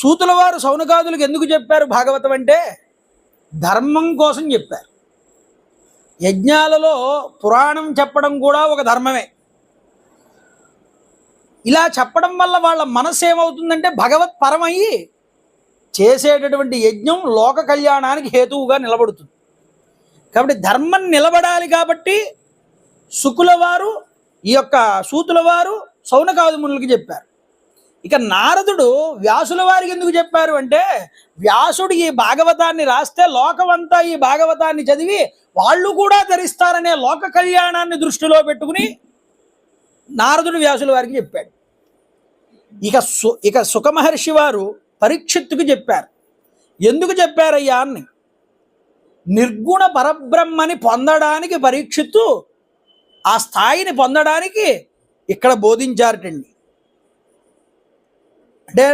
సూతుల వారు సౌనకాదులకు ఎందుకు చెప్పారు భాగవతం అంటే? ధర్మం కోసం చెప్పారు. యజ్ఞాలలో పురాణం చెప్పడం కూడా ఒక ధర్మమే. ఇలా చెప్పడం వల్ల వాళ్ళ మనస్సు ఏమవుతుందంటే భగవత్ పరమయ్యి చేసేటటువంటి యజ్ఞం లోక కళ్యాణానికి హేతువుగా నిలబడుతుంది. కాబట్టి ధర్మం నిలబడాలి కాబట్టి శుకుల వారు ఈ యొక్క సూతుల వారు సౌనకాదిమునులకి చెప్పారు. ఇక నారదుడు వ్యాసుల వారికి ఎందుకు చెప్పారు అంటే వ్యాసుడు ఈ భాగవతాన్ని రాస్తే లోకమంతా ఈ భాగవతాన్ని చదివి వాళ్ళు కూడా ధరిస్తారనే లోక కళ్యాణాన్ని దృష్టిలో పెట్టుకుని నారదుడు వ్యాసుల వారికి చెప్పాడు. ఇక సు ఇక సుఖమహర్షి వారు పరీక్షిత్తుకు చెప్పారు. ఎందుకు చెప్పారయ్యా అని? నిర్గుణ పరబ్రహ్మని పొందడానికి పరీక్షిత్తు ఆ స్థాయిని పొందడానికి ఇక్కడ బోధించారటండి. అంటే